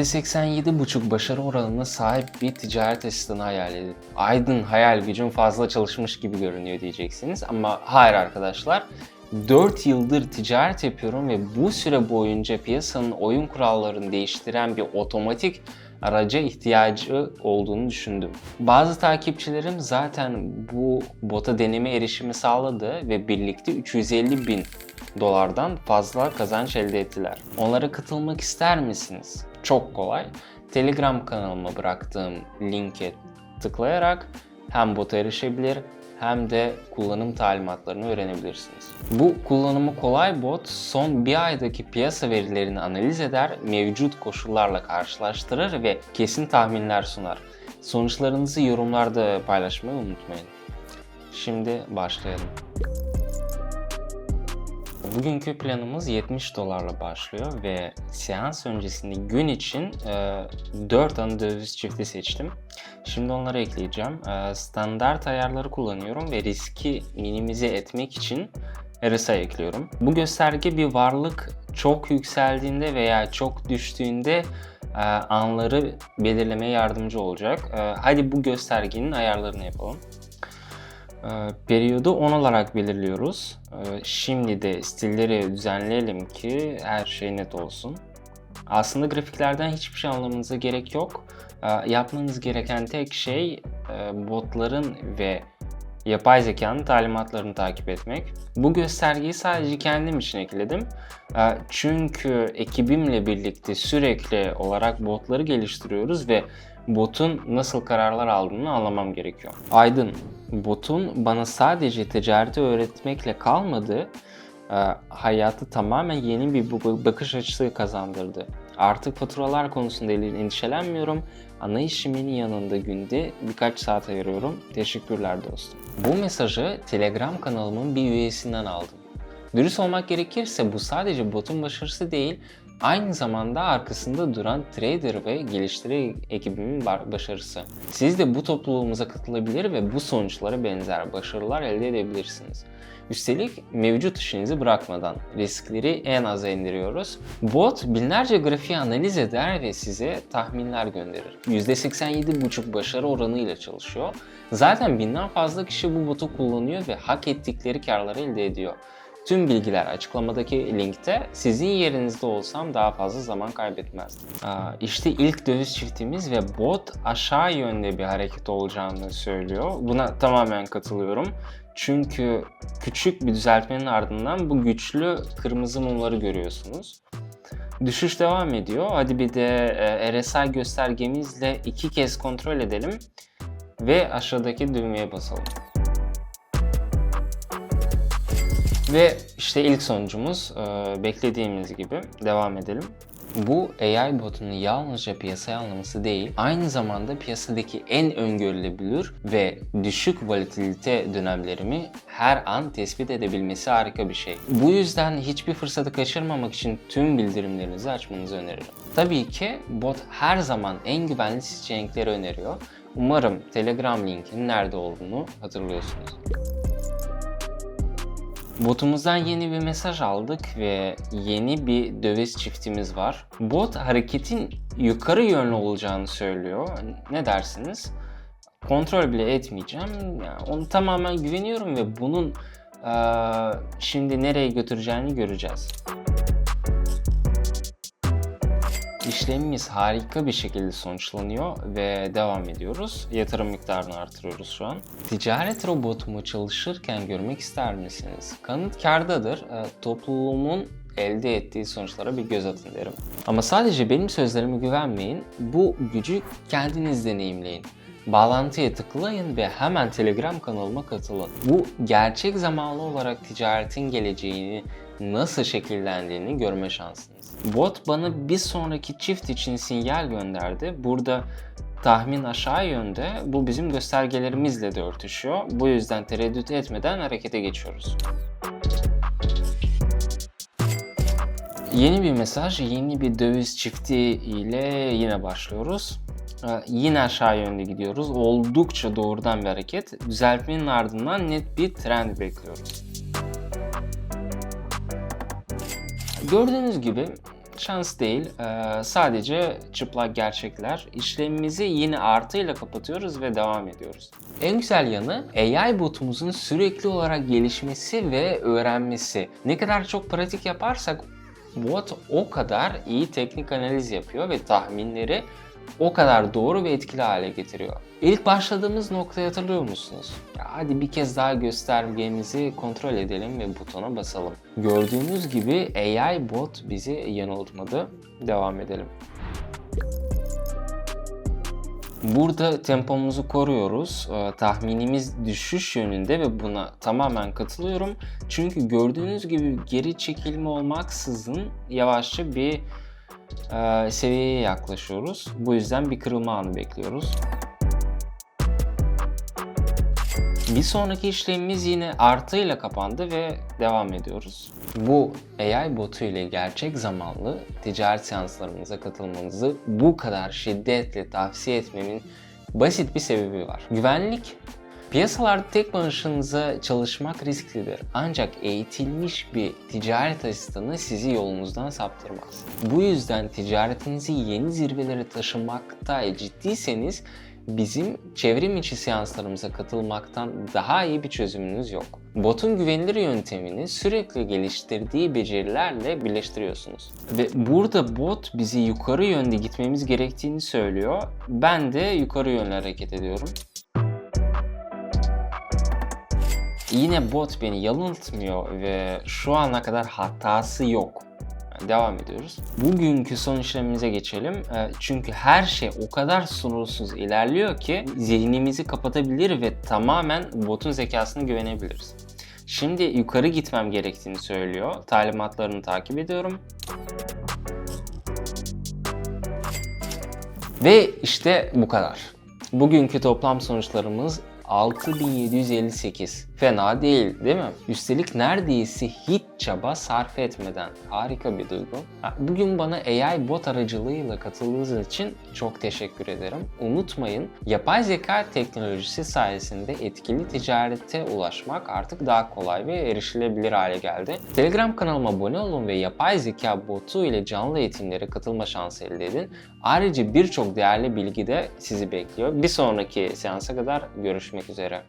%87,5 başarı oranına sahip bir ticaret asistanı hayal edin. Aydın hayal gücün fazla çalışmış gibi görünüyor diyeceksiniz ama hayır arkadaşlar. 4 yıldır ticaret yapıyorum ve bu süre boyunca piyasanın oyun kurallarını değiştiren bir otomatik araca ihtiyacı olduğunu düşündüm. Bazı takipçilerim zaten bu bota deneme erişimi sağladı ve birlikte 350 bin dolardan fazla kazanç elde ettiler. Onlara katılmak ister misiniz? Çok kolay. Telegram kanalıma bıraktığım linke tıklayarak hem bota erişebilir hem de kullanım talimatlarını öğrenebilirsiniz. Bu kullanımı kolay bot son bir aydaki piyasa verilerini analiz eder, mevcut koşullarla karşılaştırır ve kesin tahminler sunar. Sonuçlarınızı yorumlarda paylaşmayı unutmayın. Şimdi başlayalım. Bugünkü planımız 70 dolarla başlıyor ve seans öncesinde gün için e, 4 ana döviz çifti seçtim. Şimdi onları ekleyeceğim. E, standart ayarları kullanıyorum ve riski minimize etmek için RSI ekliyorum. Bu gösterge bir varlık çok yükseldiğinde veya çok düştüğünde e, anları belirlemeye yardımcı olacak. E, hadi bu göstergenin ayarlarını yapalım. Ee, Periyodu 10 olarak belirliyoruz. Ee, Şimdi de stilleri düzenleyelim ki her şey net olsun. Aslında grafiklerden hiçbir şey anlamanıza gerek yok. Ee, Yapmanız gereken tek şey e, botların ve yapay zekanın talimatlarını takip etmek. Bu göstergeyi sadece kendim için ekledim. Ee, Çünkü ekibimle birlikte sürekli olarak botları geliştiriyoruz ve botun nasıl kararlar aldığını anlamam gerekiyor. Aydın, botun bana sadece ticareti öğretmekle kalmadı, e, hayatı tamamen yeni bir bakış açısı kazandırdı. Artık faturalar konusunda endişelenmiyorum. Ana işimin yanında günde birkaç saat ayırıyorum. Teşekkürler dostum. Bu mesajı Telegram kanalımın bir üyesinden aldım. Dürüst olmak gerekirse bu sadece botun başarısı değil, aynı zamanda arkasında duran trader ve geliştirici ekibimin ba- başarısı. Siz de bu topluluğumuza katılabilir ve bu sonuçlara benzer başarılar elde edebilirsiniz. Üstelik mevcut işinizi bırakmadan riskleri en aza indiriyoruz. Bot binlerce grafiği analiz eder ve size tahminler gönderir. %87,5 başarı oranıyla çalışıyor. Zaten binden fazla kişi bu botu kullanıyor ve hak ettikleri karları elde ediyor. Tüm bilgiler açıklamadaki linkte. Sizin yerinizde olsam daha fazla zaman kaybetmezdim. Aa, İşte ilk döviz çiftimiz ve bot aşağı yönde bir hareket olacağını söylüyor. Buna tamamen katılıyorum. Çünkü küçük bir düzeltmenin ardından bu güçlü kırmızı mumları görüyorsunuz. Düşüş devam ediyor. Hadi bir de e, RSI göstergemizle iki kez kontrol edelim ve aşağıdaki düğmeye basalım. Ve işte ilk sonucumuz e, beklediğimiz gibi devam edelim. Bu AI botunun yalnızca piyasaya anlaması değil, aynı zamanda piyasadaki en öngörülebilir ve düşük volatilite dönemlerimi her an tespit edebilmesi harika bir şey. Bu yüzden hiçbir fırsatı kaçırmamak için tüm bildirimlerinizi açmanızı öneririm. Tabii ki bot her zaman en güvenli seçenekleri öneriyor. Umarım Telegram linkinin nerede olduğunu hatırlıyorsunuz. Botumuzdan yeni bir mesaj aldık ve yeni bir döviz çiftimiz var. Bot hareketin yukarı yönlü olacağını söylüyor. Ne dersiniz? Kontrol bile etmeyeceğim. Yani onu tamamen güveniyorum ve bunun eee, şimdi nereye götüreceğini göreceğiz. İşlemimiz harika bir şekilde sonuçlanıyor ve devam ediyoruz. Yatırım miktarını artırıyoruz şu an. Ticaret robotumu çalışırken görmek ister misiniz? Kanıt kardadır. E, topluluğumun elde ettiği sonuçlara bir göz atın derim. Ama sadece benim sözlerime güvenmeyin. Bu gücü kendiniz deneyimleyin. Bağlantıya tıklayın ve hemen Telegram kanalıma katılın. Bu gerçek zamanlı olarak ticaretin geleceğini nasıl şekillendiğini görme şansınız. Bot bana bir sonraki çift için sinyal gönderdi. Burada tahmin aşağı yönde. Bu bizim göstergelerimizle de örtüşüyor. Bu yüzden tereddüt etmeden harekete geçiyoruz. Yeni bir mesaj, yeni bir döviz çifti ile yine başlıyoruz. Ee, yine aşağı yönde gidiyoruz. Oldukça doğrudan bir hareket. Düzeltmenin ardından net bir trend bekliyoruz. Gördüğünüz gibi şans değil, e, sadece çıplak gerçekler. İşlemimizi yine artıyla kapatıyoruz ve devam ediyoruz. En güzel yanı AI botumuzun sürekli olarak gelişmesi ve öğrenmesi. Ne kadar çok pratik yaparsak bot o kadar iyi teknik analiz yapıyor ve tahminleri o kadar doğru ve etkili hale getiriyor. İlk başladığımız noktayı hatırlıyor musunuz? Ya hadi bir kez daha göstergemizi kontrol edelim ve butona basalım. Gördüğünüz gibi AI bot bizi yanıltmadı. Devam edelim. Burada tempomuzu koruyoruz. Ee, tahminimiz düşüş yönünde ve buna tamamen katılıyorum. Çünkü gördüğünüz gibi geri çekilme olmaksızın yavaşça bir e, seviyeye yaklaşıyoruz. Bu yüzden bir kırılma anı bekliyoruz. Bir sonraki işlemimiz yine artıyla kapandı ve devam ediyoruz. Bu AI botu ile gerçek zamanlı ticaret seanslarımıza katılmanızı bu kadar şiddetle tavsiye etmemin basit bir sebebi var. Güvenlik Piyasalarda tek başınıza çalışmak risklidir. Ancak eğitilmiş bir ticaret asistanı sizi yolunuzdan saptırmaz. Bu yüzden ticaretinizi yeni zirvelere taşımakta ciddiyseniz bizim çevrim içi seanslarımıza katılmaktan daha iyi bir çözümünüz yok. Botun güvenilir yöntemini sürekli geliştirdiği becerilerle birleştiriyorsunuz. Ve burada bot bizi yukarı yönde gitmemiz gerektiğini söylüyor. Ben de yukarı yönde hareket ediyorum. Yine bot beni yanıltmıyor ve şu ana kadar hatası yok. Devam ediyoruz. Bugünkü son işlemimize geçelim. Ee, Çünkü her şey o kadar sınırsız ilerliyor ki zihnimizi kapatabilir ve tamamen botun zekasına güvenebiliriz. Şimdi yukarı gitmem gerektiğini söylüyor. Talimatlarını takip ediyorum. Ve işte bu kadar. Bugünkü toplam sonuçlarımız 6758. Fena değil değil mi? Üstelik neredeyse hiç çaba sarf etmeden. Harika bir duygu. Bugün bana AI bot aracılığıyla katıldığınız için çok teşekkür ederim. Unutmayın yapay zeka teknolojisi sayesinde etkili ticarete ulaşmak artık daha kolay ve erişilebilir hale geldi. Telegram kanalıma abone olun ve yapay zeka botu ile canlı eğitimlere katılma şansı elde edin. Ayrıca birçok değerli bilgi de sizi bekliyor. Bir sonraki seansa kadar görüşmek üzere.